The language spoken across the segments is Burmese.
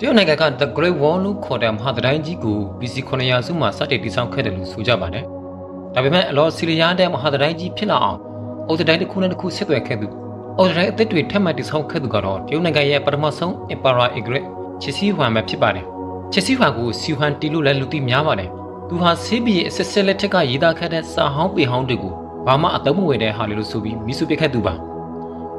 တရုတ်နိုင်ငံက The Great Wall လို့ခေါ်တဲ့မဟာတိုင်းကြီးကို BC 900စုမှာစတင်တည်ဆောက်ခဲ့တယ်လို့ဆိုကြပါတယ်။ဒါပေမဲ့အလောစီရီယာတဲ့မဟာတိုင်းကြီးဖြစ်လာအောင်အုတ်တိုင်းတစ်ခုနဲ့တစ်ခုဆက်သွယ်ခဲ့သူအုတ်တိုင်းအသစ်တွေထပ်မံတည်ဆောက်ခဲ့သူကတော့တရုတ်နိုင်ငံရဲ့ပထမဆုံး Emperor Egret ချစ်စီဟွမ်ပဲဖြစ်ပါတယ်။ချစ်စီဟွမ်ကိုစီဟွမ်တီလို့လည်းလူသိများပါတယ်။သူဟာဆေးဘီရဲ့အဆက်ဆက်လက်ထက်ကရေးသားခဲ့တဲ့စာဟောင်းပေဟောင်းတွေကိုဘာမှအသုံးမဝင်တဲ့ဟာလေးလို့ဆိုပြီးမိစုပစ်ခဲ့သူပါ။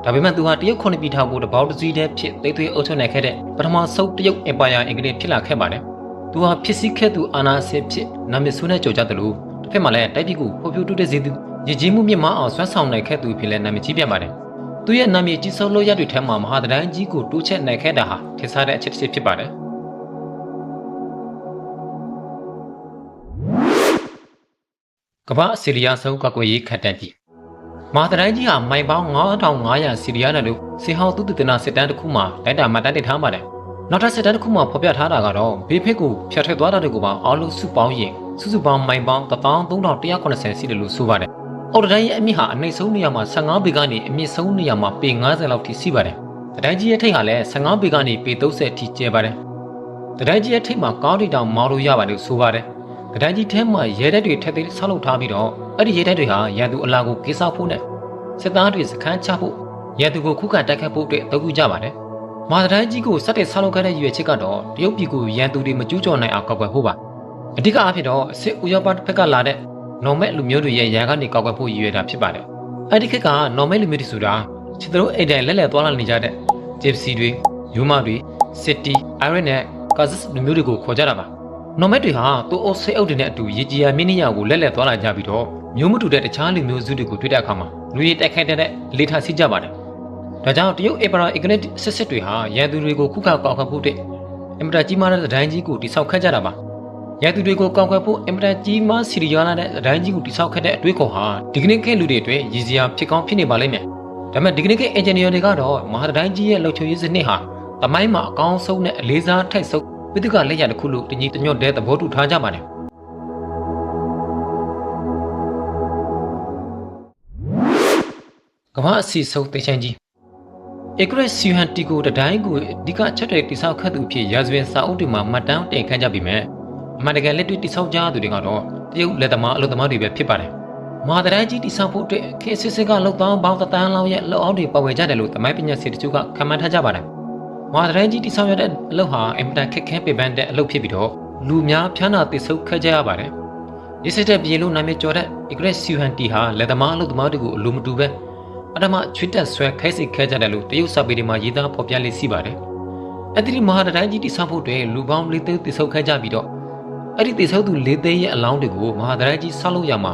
ဒါပေမဲ့သူဟာတရုတ်ခုနှစ်ပြည်ထောင်ကိုတပေါင်းတစည်းတည်းဖြစ်သိသိအုပ်ချုပ်နိုင်ခဲ့တဲ့ပထမဆုံးတရုတ်အင်ပါယာအင်္ဂလိပ်ဖြစ်လာခဲ့ပါတယ်။သူဟာဖြစ်စည်းခဲ့သူအာနာဆစ်ဖြစ်နာမည်ဆိုးနဲ့ကြော်ကြတယ်လို့တစ်ဖက်မှာလည်းတိုက်ပြည်ကိုဖော်ပြတိုးတက်စေသူရည်ကြီးမှုမြင့်မားအောင်ဆွမ်းဆောင်နိုင်ခဲ့သူဖြစ်လည်းနာမည်ကြီးပြန်ပါတယ်။သူရဲ့နာမည်ကြီးဆုံးလို့ရတဲ့ထဲမှာမဟာတန်းကြီးကိုတိုးချက်နိုင်ခဲ့တာဟာထင်ရှားတဲ့အချက်တစ်ချက်ဖြစ်ပါတယ်။ကမ္ဘာစီရီယာဆုံးကကွယ်ရေးခတ်တန်းကြီး မာတတိုင်းကြီးဟာမိုင်ပေါင်း9500စီရီယာနဲ့လို့စီဟောင်းသူတတနာစစ်တမ်းတစ်ခုမှာတိုက်တာမှတ်တမ်းတင်ထားပါတယ်။နောက်ထပ်စစ်တမ်းတစ်ခုမှာဖော်ပြထားတာကတော့ဘေးဖက်ကိုဖျက်ထွက်သွားတာတွေကိုပါအောက်လို့စုပေါင်းရင်စုစုပေါင်းမိုင်ပေါင်း13180စီတယ်လို့ဆိုပါတယ်။အော်တတိုင်းရဲ့အမြင့်ဟာအနှိမ့်ဆုံးနေရာမှာ15ပေကနေအမြင့်ဆုံးနေရာမှာပေ90လောက်ထိရှိပါတယ်။တတိုင်းကြီးရဲ့ထိပ်ဟာလည်း15ပေကနေပေ30ထိကျဲပါတယ်။တတိုင်းကြီးရဲ့ထိပ်မှာကောင်းတီတောင်မောင်းလို့ရပါတယ်လို့ဆိုပါတယ်။ တတိုင်းကြီးထဲမှာရဲတက်တွေထက်သေးဆောက်လုပ်ထားပြီးတော့အဲ့ဒီရဲတပ်တွေဟာရန်သူအလာကိုကိစ္စဖို့နဲ့စစ်သားတွေစခန်းချဖို့ရန်သူကိုခုခံတိုက်ခတ်ဖို့အတွက်အသုံးပြုကြပါတယ်။မာသတိုင်းကြီးကိုစက်တဲ့ဆောက်လုပ်ခဲ့တဲ့ရွေချစ်ကတော့တရုတ်ပြည်ကိုရန်သူတွေမကျူးကျော်နိုင်အောင်ကောက်ွယ်ဖို့ပါ။အဓိကအားဖြင့်တော့စစ်ဥရောပတစ်ဖက်ကလာတဲ့နော်မဲလူမျိုးတွေရဲ့ရန်ကနေကောက်ွယ်ဖို့ရည်ရွယ်တာဖြစ်ပါတယ်။အဲ့ဒီခေတ်ကနော်မဲလူမျိုးတွေဆိုတာချစ်တို့အိတ်တိုင်လက်လက်သွားလာနေကြတဲ့ဂျစ်စီတွေယူမတွေစစ်တီအိုင်ရန်နဲ့ကာဇစ်လူမျိုးတွေကိုခေါ်ကြတာပါ။ နော်မဲတွေဟာသူ့အုပ်စိတ်အုပ်တွေနဲ့အတူရေကြီးယာမင်းနီယာကိုလက်လက်သွားလာကြပြီးတော့မျိုးမတူတဲ့တခြားလူမျိုးစုတွေကိုတွေ့တဲ့အခါမှာလူတွေတိုက်ခိုက်တဲ့လေထားစီကြပါတယ်။ဒါကြောင့်တရုတ်အေပရာအီဂနစ်စစ်စစ်တွေဟာရန်သူတွေကိုခုခံကောက်ခတ်ဖို့တဲ့အင်မတန်ကြီးမားတဲ့ဒိုင်းကြီးကိုတိဆောက်ခဲ့ကြတာပါ။ရန်သူတွေကိုကောက်ခတ်ဖို့အင်မတန်ကြီးမားစီရီယာလာတဲ့ဒိုင်းကြီးကိုတိဆောက်ခဲ့တဲ့အတွေးခေါ်ဟာဒီကနေ့ခေတ်လူတွေအတွက်ရည်စရာဖြစ်ကောင်းဖြစ်နေပါလိမ့်မယ်။ဒါပေမဲ့ဒီကနေ့ခေတ်အင်ဂျင်နီယာတွေကတော့မဟာဒိုင်းကြီးရဲ့လှုပ်ချွေရေးစနစ်ဟာတမိုင်းမှာအကောင်းဆုံးနဲ့အလေးစားထိုက်ဆုံး ဝိသုကလက်ရတစ်ခုလို့တညီတညွတ်တဲ့သဘောတူထားကြပါတယ်။ကမ္ဘာအစီဆုံးတေချန်ကြီးဧကရက်စီဟန်တီကိုတတိုင်းကိုအဓိကချက်တွေတိဆောက်ခတ်သူဖြစ်ရာဇဝင်စာအုပ်တွေမှာမှတ်တမ်းတင်ခန့်ကြပြီမဲ့အမှန်တကယ်လက်တွေ့တိဆောက်ကြသူတွေကတော့တရုတ်လက်သမားအလုပ်သမားတွေပဲဖြစ်ပါတယ်။မဟာတတိုင်းကြီးတိဆောက်ဖို့အတွက်ခေစစ်စစ်ကလောက်တောင်းပေါင်းတန်းလောက်ရဲ့လောက်အောက်တွေပါဝင်ကြတယ်လို့သမိုင်းပညာရှင်တချို့ကခန့်မှန်းထားကြပါတယ်။ မဟာတတိုင်းကြီးတိဆောက်ရတဲ့အလုပ်ဟာအင်မတန်ခက်ခဲပေပန်းတဲ့အလုပ်ဖြစ်ပြီးတော့လူများဖျားနာတိဆုပ်ခတ်ကြရပါတယ်။ဒီစစ်တဲ့ပြေလို့နာမည်ကျော်တဲ့ဧကရက်စီဟန်တီဟာလက်သမားအလုပ်သမားတွေကိုအလိုမတူပဲပထမချွတ်တက်ဆွဲခိုက်စိတ်ခဲကြတယ်လို့တရုတ်စာပေတွေမှာရေးသားဖော်ပြလေးရှိပါတယ်။အဲ့ဒီမဟာတိုင်းကြီးတိဆောက်ဖို့အတွက်လူပေါင်းလေးသိန်းတိဆောက်ခဲ့ကြပြီးတော့အဲ့ဒီတိဆောက်သူလေးသိန်းရဲ့အလောင်းတွေကိုမဟာတိုင်းကြီးဆောက်လုပ်ရမှာ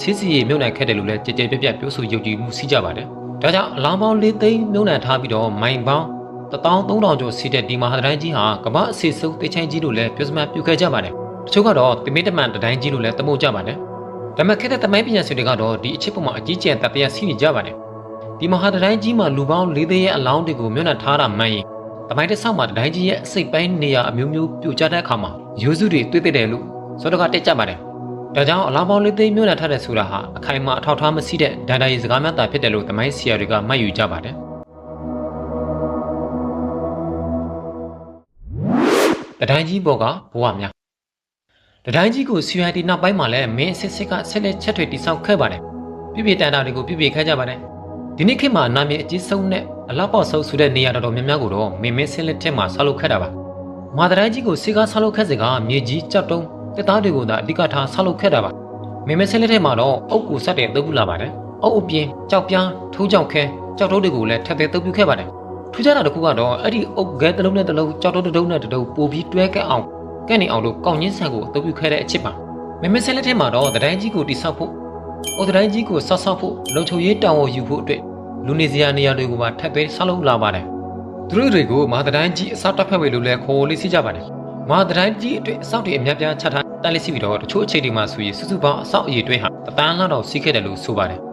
စစ်စီရီမြုပ်နှံခဲ့တယ်လို့လည်းကြကြပြပြပြောဆိုယုံကြည်မှုရှိကြပါတယ်။ဒါကြောင့်အလောင်းပေါင်းလေးသိန်းမြုပ်နှံထားပြီးတော့မိုင်ပေါင်း 13000ကျော်စီတဲ့ဒီမဟာတိုင်းကြီးဟာကမ္ဘာအစီဆုံးတေချိုင်းကြီးလို့လည်းပြောစမှပြုခဲ့ကြပါတယ်။တချို့ကတော့တမင်တမန်တိုင်းကြီးလို့လည်းသမုတ်ကြပါတယ်။ဒါပေမဲ့ခေတ်တဲ့သမိုင်းပညာရှင်တွေကတော့ဒီအချစ်ပုံမှာအကြီးကျယ်တတရားရှိနေကြပါတယ်။ဒီမဟာတတိုင်းကြီးမှာလူပေါင်း၄သိန်းရဲ့အလောင်းတွေကိုမျက်နှာထားတာမှန်ရင်တမိုင်းတစ်ဆောက်မှာတတိုင်းကြီးရဲ့အစိတ်ပိုင်းနေရာအမျိုးမျိုးပြိုကျတဲ့အခါမှာရိုးစုတွေတွေ့တဲ့တယ်လို့စောတော့ကတက်ကြပါတယ်။ဒါကြောင့်အလောင်းပေါင်း၄သိန်းမျက်နှာထားတဲ့ဆိုတာဟာအခိုင်အမာအထောက်ထားမရှိတဲ့ဒန်ဒါရီစကားများသာဖြစ်တယ်လို့တမိုင်းဆရာတွေကမှတ်ယူကြပါတယ်။ တတိုင်းကြီးပေါ်ကဘဝများတတိုင်းကြီးကို CID နောက်ပိုင်းမှာလည်းမင်းအစစ်စစ်ကဆက်လက်ချက်တွေတိစောက်ခဲ့ပါတယ်။ပြပြတန်တာတွေကိုပြပြခဲ့ကြပါတယ်။ဒီနေ့ခေတ်မှာနာမည်အကြီးဆုံးနဲ့အလောက်ပေါဆုံးဆိုတဲ့နေရာတော်တော်များများကိုတော့မင်းမင်းဆင်းလက်ထက်မှာဆောက်လုပ်ခဲ့တာပါမာတတိုင်းကြီးကိုစေကားဆောက်လုပ်ခဲ့စကမြေကြီးကြောက်တုံးတက်သားတွေကိုသာအဓိကထားဆောက်လုပ်ခဲ့တာပါမင်းမင်းဆင်းလက်ထက်မှာတော့အုပ်ကိုစတဲ့သုံးခုလာပါတယ်အုပ်အပြင်ကြောက်ပြားထိုးကြောက်ခဲကြောက်တိုးတွေကိုလည်းထပ်သေးသုံးပြခဲ့ပါတယ် ထူးခြားတာတစ်ခုကတော့အဲ့ဒီအုပ်ဂဲတစ်လုံးနဲ့တစ်လုံးကြောက်တိုးတစ်တုံးနဲ့တစ်တုံးပို့ပြီးတွဲကက်အောင်ကဲ့နေအောင်လို့ကောင်းချင်းဆန်ကိုအသုံးပြုခဲ့တဲ့အချစ်ပါမင်းမဆဲလက်ထဲမှာတော့တတိုင်းကြီးကိုတိဆောက်ဖို့အိုတတိုင်းကြီးကိုဆောက်ဆောက်ဖို့လုံချုံရေးတောင်ဝယူဖို့အတွက်လူနေစရာနေရာတွေကိုပါထပ်သွင်းဆောက်လုပ်လာပါတယ်။သူတို့တွေကိုမာသတိုင်းကြီးအစောက်တက်ဖက်ဝေလို့လည်းခေါ်လေးစီကြပါတယ်။မာသတိုင်းကြီးအတွက်အစောက်တွေအများပြားချထားတန်းလေးစီပြီးတော့တချို့အခြေတွေမှာဆိုရင်စုစုပေါင်းအစောက်အရေးတွဲဟာတပန်းလောက်တော့စီးခဲ့တယ်လို့ဆိုပါတယ်။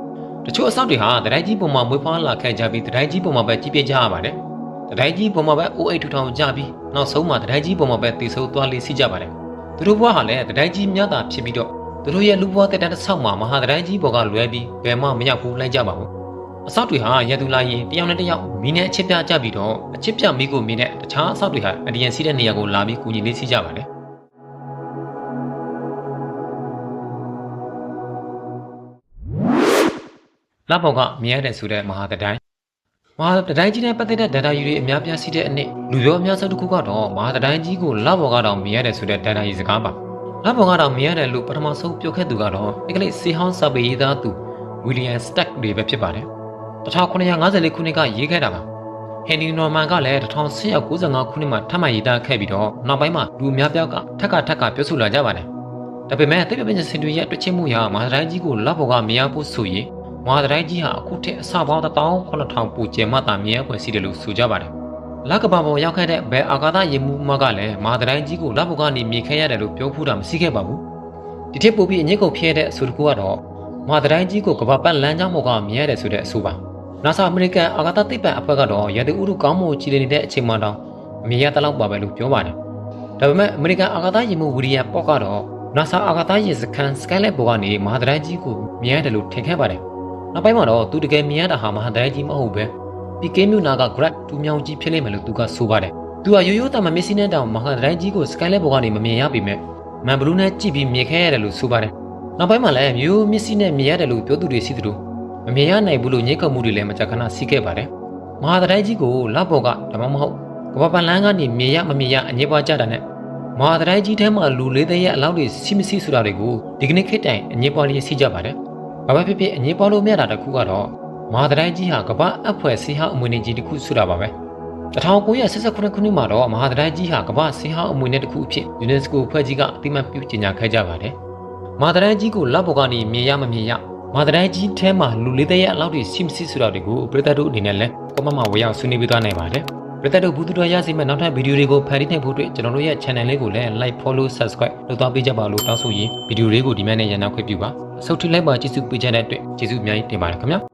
တချို့အစောက်တွေဟာတတိုင်းကြီးပုံမှာမွေးဖွားလာခဲ့ကြပြီးတတိုင်းကြီးပုံမှာပဲကြီးပြင်းကြရပါတယ်။တတိုင်းကြီးပုံမှာပဲအိုးအိတ်ထူထောင်ကြပြီးနောက်ဆုံးမှာတတိုင်းကြီးပုံမှာပဲတည်ဆိုးသွားလေးစီကြပါတယ်။သူတို့ဘဝဟာလည်းတတိုင်းကြီးမြတ်တာဖြစ်ပြီးတော့သူတို့ရဲ့လူဘဝတက်တန်းတစ်ဆောက်မှာမဟာတတိုင်းကြီးပေါ်ကလွဲပြီးဘယ်မှမရောက်ဘူးလိုက်ကြပါဘူး။အဆောက်တွေဟာရန်သူလာရင်တယောက်နဲ့တယောက်မီးနဲ့အချစ်ပြကြပြီးတော့အချစ်ပြမီးကိုမီးနဲ့တခြားအဆောက်တွေဟာအဒီယန်စီးတဲ့နေရာကိုလာပြီးကူညီလေးစီးကြပါတယ် လဘော်ကမြင်ရတဲ့ဆိုတဲ့မဟာတတိုင်းမဟာတတိုင်းကြီးနဲ့ပတ်သက်တဲ့ data ယူတွေအများပြားရှိတဲ့အနည်းလူရောအများဆုံးတစ်ခုကတော့မဟာတတိုင်းကြီးကိုလဘော်ကတော့မြင်ရတဲ့ဆိုတဲ့ data ယူစကားပါလဘော်ကတော့မြင်ရတယ်လို့ပထမဆုံးပြောခဲ့သူကတော့အင်္ဂလိပ်စီဟောင်းစာပေရေးသားသူဝီလီယံစတက်တွေပဲဖြစ်ပါတယ်1954ခုနှစ်ကရေးခဲ့တာပါဟန်နီနော်မန်ကလည်း1995ခုနှစ်မှာထပ်မံရေးသားခဲ့ပြီးတော့နောက်ပိုင်းမှာလူအများပြားကထက်ကထက်ကပြောဆိုလာကြပါတယ်ဒါပေမဲ့တိပ္ပပညာရှင်တွေရဲ့တွေ့ချင်းမှုရမဟာတိုင်းကြီးကိုလဘော်ကမြင်ရဖို့ဆိုရင် မဟာတိုင်းကြီးဟာအခုထက်အဆပေါင်း18000ပိုကျယ်မှသာမြင်ရဖွယ်ရှိတယ်လို့ဆိုကြပါတယ်လကဘာပေါ်ရောက်ခဲ့တဲ့ဘယ်အာကာသရေမှုမကလည်းမဟာတိုင်းကြီးကိုလဘော်ကနေမြင်ခဲ့ရတယ်လို့ပြောဖူးတာမရှိခဲ့ပါဘူးဒီထက်ပိုပြီးအငိတ်ကုန်ဖြစ်တဲ့အဆိုတကူကတော့မဟာတိုင်းကြီးကိုကမ္ဘာပတ်လမ်းကြောင်းပေါ်ကမြင်ရတယ်ဆိုတဲ့အဆိုပါ NASA အမေရိကန်အာကာသသိပ္ပံအဖွဲ့ကတော့ရန်သူဥရုကောင်းမှုကြည်လည်နေတဲ့အချိန်မှတော့အမြင်ရတလောက်ပါပဲလို့ပြောပါတယ်ဒါပေမဲ့အမေရိကန်အာကာသယာဉ်မှူးဝီလီယံပေါ့ကတော့ NASA အာကာသယာဉ်စခန်း Skynet ပေါ်ကနေမဟာတိုင်းကြီးကိုမြင်ရတယ်လို့ထင်ခဲ့ပါတယ် နောက်ပိုင်းမှာတော့သူတကယ်မြင်ရတာဟာမဟာတိုင်းကြီးမဟုတ်ပဲပီကေမြူနာက Grad တူမြောင်ကြီးဖြစ်လိမ့်မယ်လို့သူကဆိုပါတယ်သူကရိုးရိုးသားမမက်ဆီနဲ့တောင်မဟာတိုင်းကြီးကို Skynet ပေါ်ကနေမမြင်ရပေမဲ့မန်ဘလူးနဲ့ကြည့်ပြီးမြင်ခဲ့ရတယ်လို့ဆိုပါတယ်နောက်ပိုင်းမှာလည်းမျိုးမျက်စိနဲ့မြင်ရတယ်လို့ပြောသူတွေရှိသလိုမမြင်ရနိုင်ဘူးလို့ညှိခုံမှုတွေလည်းမကြာခဏရှိခဲ့ပါတယ်။မဟာတတိုင်းကြီးကိုလက်ပေါ်ကဒါမှမဟုတ်ကမ္ဘာပန်လန်းကနေမြင်ရမမြင်ရအငြင်းပွားကြတာနဲ့မဟာတတိုင်းကြီးထဲမှာလူလေးသေးရဲ့အလောက်တွေရှိမရှိဆိုတာတွေကိုဒီကနေ့ခေတ်တိုင်အငြင်းပွားလေးရှိကြပါတယ်။ ဘာပဲဖြစ်ဖြစ်အငြင်းပွားလို့မရတာတစ်ခုကတော့မဟာတတိုင်းကြီးဟာကမ္ဘာအဖွဲစီဟောင်းအမွေနေကြီးတစ်ခုဆိုတာပါပဲ။1989ခုနှစ်မှာတော့မဟာတတိုင်းကြီးဟာကမ္ဘာစီဟောင်းအမွေနေတစ်ခုအဖြစ် UNESCO ဖွဲ့ကြီးကအတိမတ်ပြုကြေညာခဲ့ကြပါတယ်။မာတရန်ကြီးကိုလက်ပေါ်ကနေမြင်ရမမြင်ရမာတရန်ကြီးထဲမှာလူလေးတဲ့ရဲ့အလောက်တွေရှိမရှိဆိုတာတွေကိုပရိသတ်တို့အနေနဲ့လည်းကွန်မန့်မှာဝေရောက်ဆွေးနွေးပေးသွားနိုင်ပါတယ် ပရိသတ်တို့ဘူးတူတော်ရစီမဲ့နောက်ထပ်ဗီဒီယိုတွေကိုဖန်တီးနိုင်ဖို့အတွက်ကျွန်တော်တို့ရဲ့ channel လေးကိုလည်း like follow subscribe လုပ်သွားပေးကြပါလို့တောင်းဆိုရင်းဗီဒီယိုလေးကိုဒီမဲ့နဲ့ရန်နောက်ခွင့်ပြုပါအဆုတ်ထိလိုက်ပါကြည့်စုပေးကြတဲ့အတွက်ကျေးဇူးအများကြီးတင်ပါတယ်ခင်ဗျာ